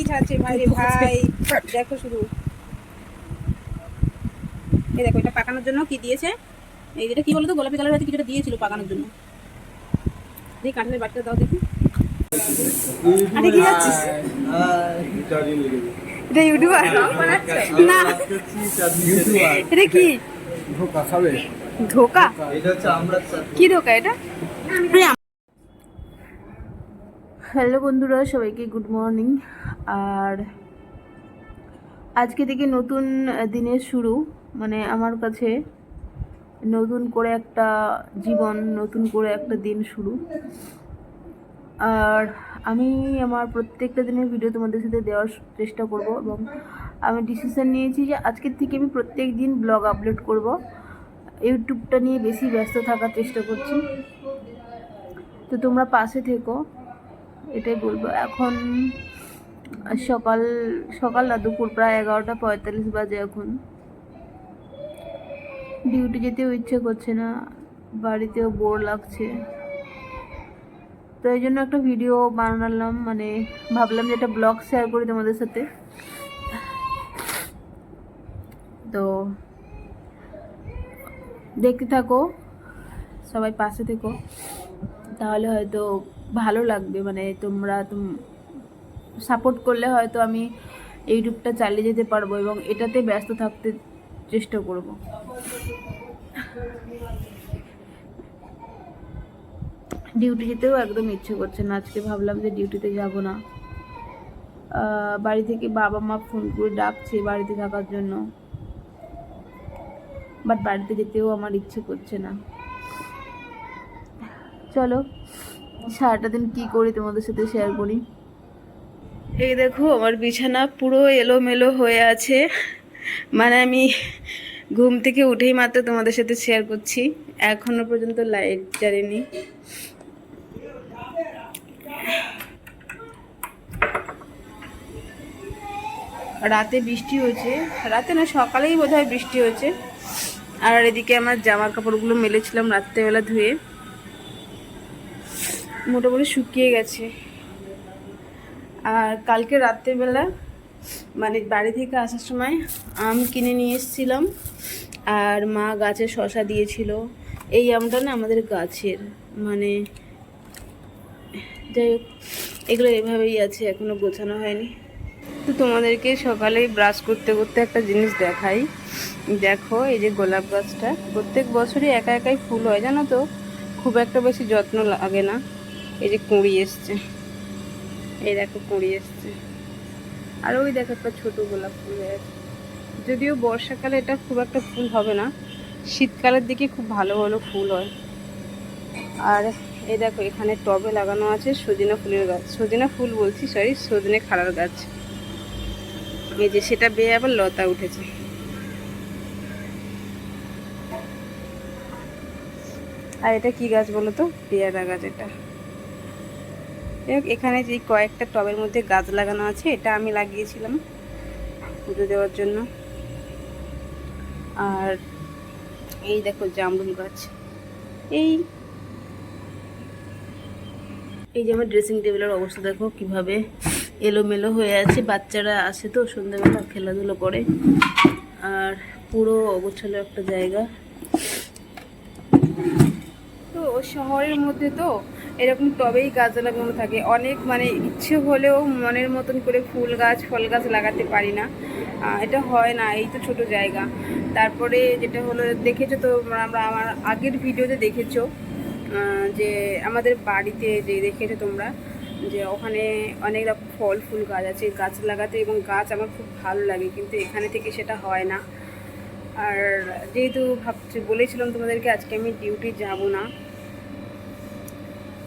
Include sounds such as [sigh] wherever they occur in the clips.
কি ভাই ভাই। দেখো শুধু। এই দেখো এটা পাকানোর জন্য কি দিয়েছে? এই যেটা কি বলতো? গোলাপি কালার হয়তো কিছুটা দিয়েছিল পাকানোর জন্য। দেখি কাঁঠালের বাটিটা দাও দেখি। আরে কি যাচ্ছিস এটা ইউটিউবার না। এটা কি? ধোকা খাবে। ধোকা এটা হচ্ছে আমরা কি ধোকা এটা? হ্যালো বন্ধুরা, সবাইকে গুড মর্নিং। আর আজকে থেকে নতুন দিনের শুরু মানে আমার কাছে নতুন করে একটা জীবন, নতুন করে একটা দিন শুরু। আর আমি আমার প্রত্যেকটা দিনের ভিডিও তোমাদের সাথে দেওয়ার চেষ্টা করব এবং আমি ডিসিশন নিয়েছি যে আজকের থেকে আমি প্রত্যেক দিন ব্লগ আপলোড করব। ইউটিউবটা নিয়ে বেশি ব্যস্ত থাকার চেষ্টা করছি। তো তোমরা পাশে থেকো। এটাই বলব। এখন সকাল সকাল না, দুপুর প্রায় এগারোটা পঁয়তাল্লিশ বাজে এখন। ডিউটি যেতেও ইচ্ছে করছে না, বাড়িতেও বোর লাগছে। তো এই জন্য একটা ভিডিও বানালাম মানে ভাবলাম যে একটা ব্লগ শেয়ার করি তোমাদের সাথে। তো দেখতে থাকো, সবাই পাশে থেকো। তাহলে হয়তো ভালো লাগবে মানে তোমরা সাপোর্ট করলে হয়তো আমি ইউটিউবটা চালিয়ে যেতে পারব এবং এটাতে ব্যস্ত থাকতে চেষ্টা করব। ডিউটি যেতেও একদম ইচ্ছে করছে না, আজকে ভাবলাম যে ডিউটিতে যাব না। বাড়ি থেকে বাবা মা ফোন করে ডাকছে বাড়িতে থাকার জন্য। বাট বাড়িতে যেতেও আমার ইচ্ছে করছে না। চলো। সারাটা দিন কি করি তোমাদের সাথে শেয়ার করি? এই দেখো, আমার বিছানা পুরো এলোমেলো হয়ে আছে। মানে আমি ঘুম থেকে উঠেই মাত্র তোমাদের সাথে শেয়ার করছি। এখনও পর্যন্ত লাইট জ্বালিনি। রাতে বৃষ্টি হয়েছে। রাতে না, সকালেই বোধহয় বৃষ্টি হয়েছে। আর এদিকে আমার জামা কাপড়গুলো মেলেছিলাম রাত্রেবেলা ধুয়ে। মোটামুটি শুকিয়ে গেছে। আর কালকে রাত্রেবেলা মানে বাড়ি থেকে আসার সময় আম কিনে নিয়ে এসেছিলাম। আর মা গাছে শশা দিয়েছিল। এই আমটা না আমাদের গাছের মানে যাই হোক, এগুলো এভাবেই আছে, এখনও গোছানো হয়নি। তো তোমাদেরকে সকালেই ব্রাশ করতে করতে একটা জিনিস দেখাই। দেখো, এই যে গোলাপ গাছটা, প্রত্যেক বছরই একা একাই ফুল হয়, জানো তো? খুব একটা বেশি যত্ন লাগে না। এই যে কুঁড়ি এসছে। এই দেখো কুঁড়ি এসছে। আর ওই দেখো একটা ছোট গোলাপ ফুল হয়ে যদিও বর্ষাকালে এটা খুব একটা ফুল হবে না, শীতকালের দিকে খুব ভালো ভালো ফুল হয়। আর এই দেখো এখানে টবে লাগানো আছে সজিনা ফুলের গাছ। সজিনা ফুল বলছি সরি সজনে খাড়ার গাছ। এই যে সেটা বেয়ে আবার লতা উঠেছে। আর এটা কি গাছ বলো তো? পেয়ারা গাছ এটা। এখানে যে কয়েকটা টবের মধ্যে গাছ লাগানো আছে, এটা আমি লাগিয়েছিলাম পুজো দেওয়ার জন্য। আর এই দেখো জামরুল গাছ। এই এই যে আমার ড্রেসিং টেবিলের অবস্থা দেখো কীভাবে এলোমেলো হয়ে আছে। বাচ্চারা আসে তো সন্ধ্যাবেলা খেলাধুলো করে। আর পুরো অগোছালো একটা জায়গা। তো শহরের মধ্যে তো এরকম টবেই গাছ লাগানো থাকে। অনেক মানে ইচ্ছে হলেও মনের মতন করে ফুল গাছ, ফল গাছ লাগাতে পারি না। এটা হয় না, এই তো ছোট জায়গা। তারপরে যেটা হলো, দেখেছ তো আমরা আমার আগের ভিডিওতে দেখেছ যে আমাদের বাড়িতে যে দেখেছ তোমরা, যে ওখানে অনেক রকম ফল, ফুল গাছ আছে। গাছ লাগাতে এবং গাছ আমার খুব ভালো লাগে, কিন্তু এখানে থেকে সেটা হয় না। আর যেহেতু ভাবছি, বলেছিলাম তোমাদেরকে আজকে আমি ডিউটি যাব না।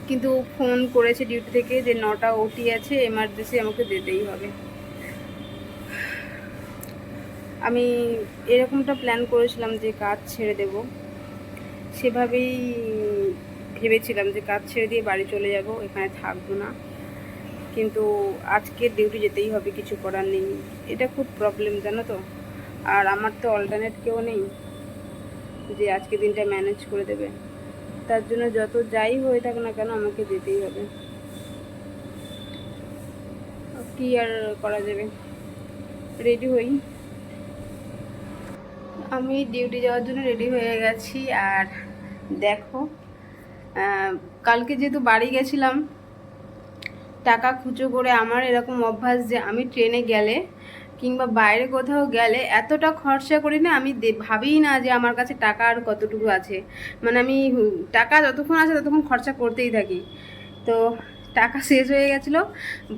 কিন্তু ফোন করেছে ডিউটি থেকে যে নটা ওটি আছে এমার্জেন্সি আমাকে যেতেই হবে। আমি এরকমটা প্ল্যান করেছিলাম যে কাজ ছেড়ে দেব। সেভাবেই ভেবেছিলাম যে কাজ ছেড়ে দিয়ে বাড়ি চলে যাব, এখানে থাকব না। কিন্তু আজকে ডিউটি যেতেই হবে, কিছু করার নেই। এটা খুব প্রবলেম জানো তো? আর আমার তো অল্টারনেট কেউ নেই যে আজকে দিনটা ম্যানেজ করে দেবে। তার জন্য যত যাই হয়ে থাক না কেন আমাকে যেতেই হবে। কি আর করা যাবে? রেডি হই? আমি ডিউটি যাওয়ার জন্য রেডি হয়ে গেছি আর দেখো কালকে যেহেতু বাড়ি গেছিলাম, টাকা খুচো করে আমার এরকম অভ্যাস যে আমি ট্রেনে গেলে কিংবা বাইরে কোথাও গেলে এতটা খরচা করি না, আমি ভাবিই না যে আমার কাছে টাকা আর কতটুকু আছে। মানে আমি টাকা যতক্ষণ আছে ততক্ষণ খরচা করতেই থাকি। তো টাকা [laughs] শেষ হয়ে গেছিল,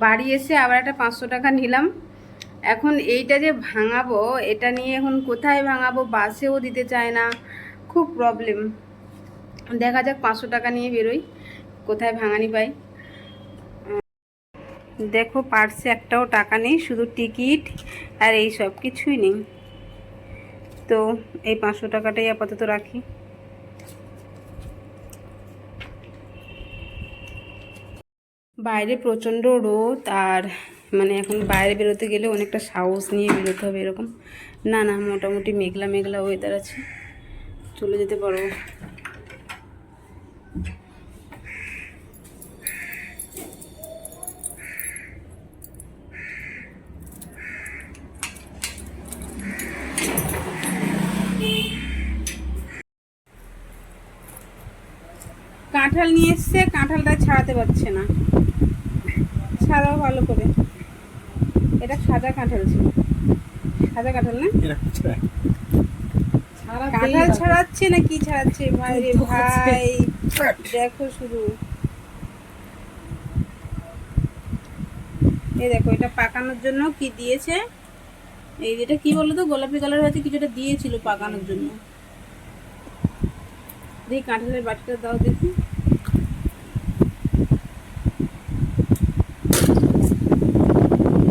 বাড়ি এসে আবার একটা পাঁচশো টাকা নিলাম। এখন এইটা যে ভাঙাবো, এটা নিয়ে এখন কোথায় ভাঙাবো, বাসেও দিতে চায় না, খুব প্রবলেম দেখা যাক পাঁচশো টাকা নিয়ে বেরোই, কোথায় ভাঙানি পাই। দেখো, পার্সে একটাও টাকা নেই, শুধু টিকিট আর এই সব কিছুই নেই। তো এই পাঁচশো টাকাটাই আপাতত রাখি। বাইরে প্রচণ্ড রোদ আর মানে এখন বাইরে বেরোতে গেলে অনেকটা সাহস নিয়ে বেরোতে হবে এরকম। না না, মোটামুটি মেঘলা মেঘলা ওয়েদার আছে। চলে যেতে পারব কাঁঠাল নিয়ে এসছে কাঁঠালটা ছাড়াতে পারছে না। ছাড়াও ভালো করে। এটা সাদা কাঁঠাল ছিল। সাদা কাঁঠাল না? কাঁঠাল ছাড়াচ্ছে না কি ছাড়াচ্ছে? ভাই ভাই দেখো শুধু। এই দেখো এটা পাকানোর জন্য কি দিয়েছে? এই যেটা কি বলো তো গোলাপি কালার হয়েছে কিছুটা দিয়েছিল পাকানোর জন্য। দেখি কাঁঠালের বাটিটা দাও দেখি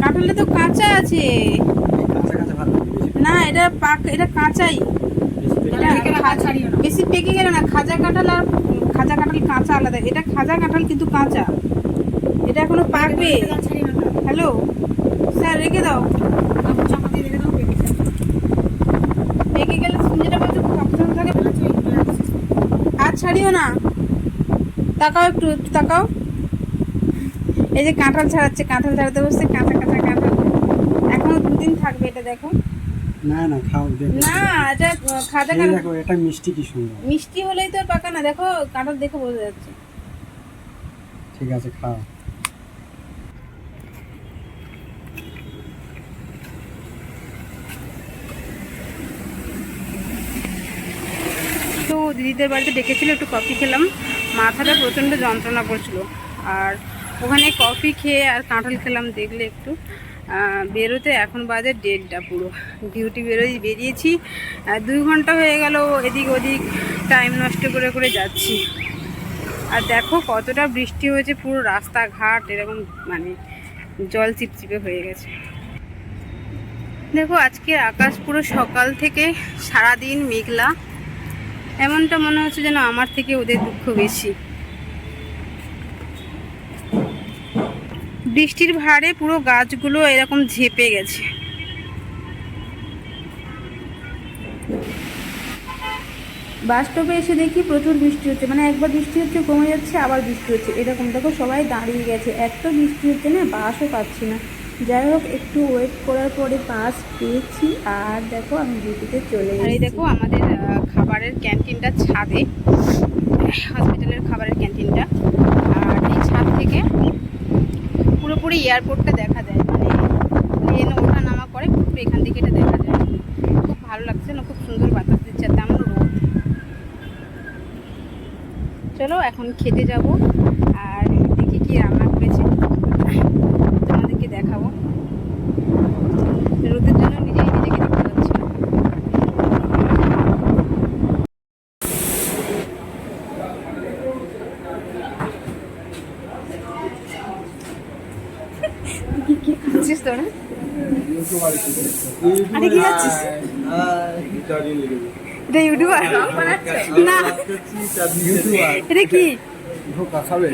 কাঁঠালটা তো কাঁচা আছে। না এটা পাক এটা কাঁচাই। বেশি পেকে গেল না। খাজা কাঁঠাল আর খাজা কাঁঠাল কাঁচা আলাদা। এটা খাজা কাঁঠাল কিন্তু কাঁচা। এটা এখনও পাকবে। হ্যালো? স্যার রেখে দাও। পেকে গেলে যেটা বলছো আর ছাড়িও না। তাকাও একটু একটু তাকাও। এই যে কাঁঠাল ছাড়াচ্ছে কাঁঠাল ছাড়াতে বসছে কাঁঠাল দুদিন থাকবে এটা দেখো। না না খাও না এটা খাজা এই দেখো এটা মিষ্টি কি সুন্দর। মিষ্টি হলেই তো আর পাকা না দেখো কাঁঠাল দেখে বোঝা যাচ্ছে। ঠিক আছে খাও। তো দিদিদের বাড়িতে ডেকেছিল একটু কফি খেলাম। মাথাটা প্রচণ্ড যন্ত্রণা করছিল। আর ওখানে কফি খেয়ে আর কাঁঠাল খেলাম দেখলে একটু। বেরোতে এখন বাজে ডেটটা পুরো। ডিউটি বেরোই, বেরিয়েছি। দুই ঘণ্টা হয়ে গেল এদিক ওদিক টাইম নষ্ট করে করে যাচ্ছি। আর দেখো কতটা বৃষ্টি হয়েছে, পুরো রাস্তাঘাট এরকম মানে জল চিপচিপে হয়ে গেছে। দেখো আজকে আকাশ পুরো সকাল থেকে সারাদিন মেঘলা। এমনটা মনে হচ্ছে যেন আমার থেকে ওদের দুঃখ বেশি। বৃষ্টির ভারে পুরো গাছগুলো এরকম ঝেপে গেছে। বাস স্টপে এসে দেখি প্রচুর বৃষ্টি হচ্ছে। মানে একবার বৃষ্টি হচ্ছে কমে যাচ্ছে আবার বৃষ্টি হচ্ছে। এরকম দেখো সবাই দাঁড়িয়ে গেছে। এত বৃষ্টি হচ্ছে না বাসও পাচ্ছি না। যাই হোক একটু ওয়েট করার পরে বাস পেয়েছি আর দেখো আমি ডিউটিতে চলে এই দেখো আমাদের খাবারের ক্যান্টিনটা ছাদে। হসপিটালের খাবারের ক্যান্টিনটা পুরোপুরি এয়ারপোর্টটা দেখা যায়। মানে প্লেন ওঠা নামা করে পুরোপুরি এখান থেকে এটা দেখা যায়। খুব ভালো লাগছে না, খুব সুন্দর বাতাস দিচ্ছে তেমন রোদ। চলো, এখন খেতে যাব আর দেখি কি রান্না করেছে তোমাদেরকে দেখাবো রোদের জন্য নিজেই নিজেকে দেখতে পাচ্ছি না খাচ্ছিস তোরা আরে কি খাচ্ছিস এটা ইউটিউবার না। এটা কি? ধোকা খাবে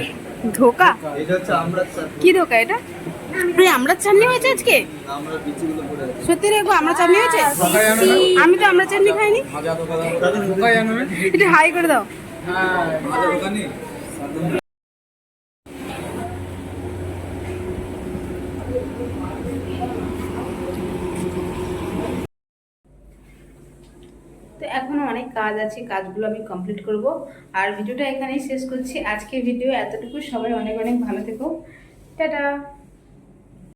কি ধোকা এটা? আমরা চাটনি হয়েছে আজকে? সত্যি রে গো আমরা চাটনি হয়েছে? আমি তো আমরা চাটনি খাইনি। এটা হাই করে দাও হ্যাঁ দোকানে তো এখনও অনেক কাজ আছে, কাজগুলো আমি কমপ্লিট করব। আর ভিডিওটা এখানেই শেষ করছি। আজকের ভিডিও এতটুকু সবাই অনেক অনেক ভালো থেকো। টাটা!